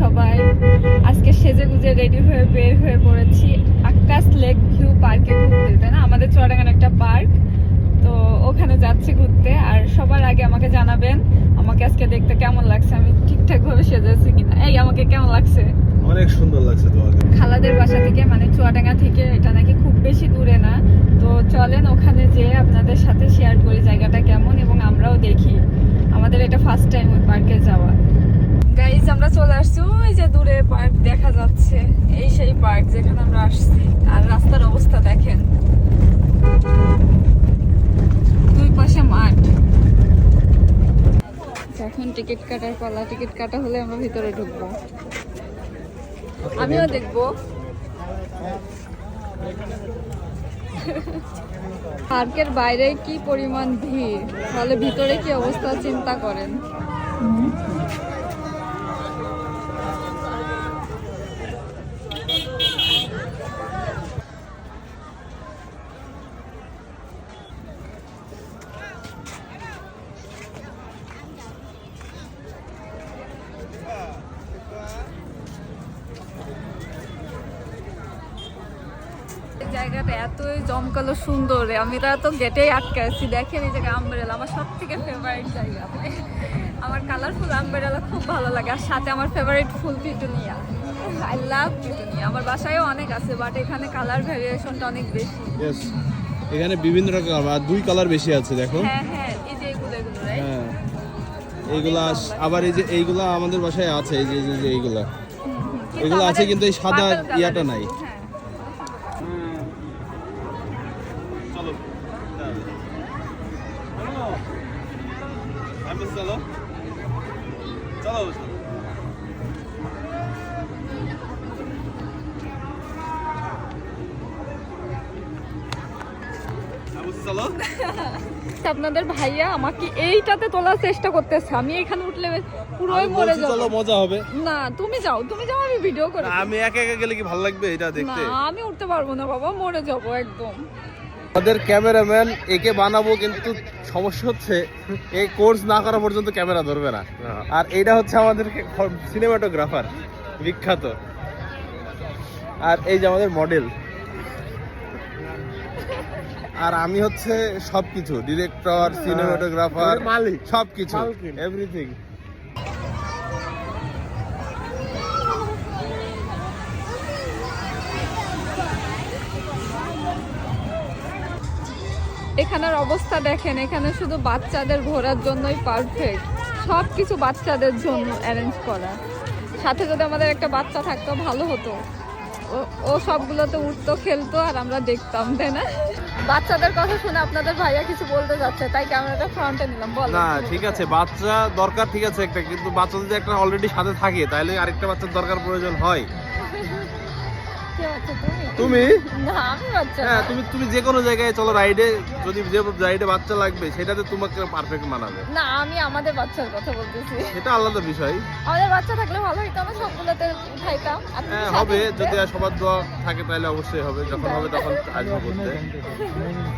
সবাই। আজকে সেজে গুজে রেডি হয়ে বের হয়ে পড়েছি। আকাশ লেক ভিউ পার্কে ঘুরতে তাই না? আমাদের চুয়াডাঙ্গার একটা পার্ক তো ওখানে যাচ্ছি ঘুরতে। আর সবার আগে আমাকে জানাবেন আমাকে আজকে দেখতে কেমন লাগছে? আমি ঠিকঠাক ভাবে সেজেছি কিনা? এই আমাকে কেমন লাগছে? অনেক সুন্দর লাগছে তোমাকে। খালাদের বাসা থেকে মানে চুয়াডাঙ্গা থেকে এটা নাকি খুব বেশি দূরে না। তো চলেন ওখানে যেয়ে আপনাদের সাথে শেয়ার করি জায়গাটা কেমন এবং আমরাও দেখি। আমাদের এটা ফার্স্ট টাইম ওই পার্কে যাওয়া। গাইজ আমরা চলে আসছি। ওই যে দূরে পার্ক দেখা যাচ্ছে। এই সেই পার্ক যেখানে আমরা আসছি। আর রাস্তার অবস্থা দেখেন। দুই পাশে মাঠ। এখন টিকিট কাটার পালা। টিকিট কাটা হলে আমরা ভিতরে ঢুকবো। আমিও দেখব। পার্কের বাইরে কি পরিমাণ ভিড়? তাহলে ভিতরে কি অবস্থা, চিন্তা করেন। জায়গাটা এতই জমকালো সুন্দর আমি তো এত গেটেই আটকে আছি। দেখেন এই জায়গায় আমব্রেলা আমার সব থেকে ফেভারিট জায়গা। আমার কালারফুল আমব্রেলা খুব ভালো লাগে। আর সাথে আমার ফেভারিট ফুল পিটুনিয়া। I love petunia. আমার বাসায়ও অনেক আছে বাট এখানে কালার ভ্যারিয়েশনটা অনেক বেশি. এখানে বিভিন্ন রকম আর দুই কালার বেশি আছে দেখো। হ্যাঁ হ্যাঁ এই যে এগুলো এগুলো হ্যাঁ। এইগুলা আবার এই যে এইগুলা আমাদের বাসায় আছে এই যে এইগুলা। এগুলো আছে কিন্তু এই সাদা ইয়াটা নাই। হ্যাঁ। চলো চলো চলো চলো আপনাদের ভাইয়া আমাকে এইটাতে তোলার চেষ্টা করতেছে। আমি এখানে উঠলে পুরোই মরে চলো যাব। মজা হবে। না তুমি যাও তুমি যাও আমি ভিডিও করে আমি একা একা গেলে কি ভালো লাগবে এটা না দেখতে আমি উঠতে পারব না বাবা মরে যাব একদম। আমাদের ক্যামেরাম্যান একে বানাবো কিন্তু সমস্যা হচ্ছে এই কোর্স না করা পর্যন্ত ক্যামেরা ধরবে না। আর এইটা হচ্ছে আমাদের সিনেমাটোগ্রাফার বিখ্যাত। আর এই যে আমাদের মডেল। আর আমি হচ্ছে সবকিছু ডিরেক্টর সিনেমাটোগ্রাফার মালিক। সবকিছু এভরিথিং। এখানের অবস্থা দেখেন, এখানে শুধু বাচ্চাদের ঘোরার জন্যই পারফেক্ট সব কিছু বাচ্চাদের জন্য অ্যারেঞ্জ করা। সাথে যদি আমাদের একটা বাচ্চা থাকতো, ভালো হতো। ও- সবগুলোতে উঠতো খেলতো, আর আমরা দেখতাম, তাই না? বাচ্চাদের কথা শুনে আপনাদের ভাইয়া কিছু বলতে যাচ্ছে, তাই ক্যামেরাটা ফ্রন্টে নিলাম, বল। না, ঠিক আছে, বাচ্চা দরকার ঠিক আছে একটা, কিন্তু বাচ্চা যদি একটা অলরেডি সাথে থাকে, তাহলে আরেকটা বাচ্চার দরকার প্রয়োজন হয়। তুমি? তুমি? না আমি বাচ্চা হ্যাঁ তুমি তুমি যে কোনো জায়গায় চলো রাইডে যদি যে রাইডে বাচ্চা লাগবে সেটাতে তোমাকে পারফেক্ট মানাবে। না আমি আমাদের বাচ্চার কথা বলতেছি। সেটা আলাদা বিষয়। আমাদের বাচ্চা থাকলে ভালো হইতো আমরা সবগুলোতে উঠাইতাম। হ্যাঁ হবে যদি আর সবার দোয়া থাকে তাহলে অবশ্যই হবে। যখন হবে তখন আসব করতে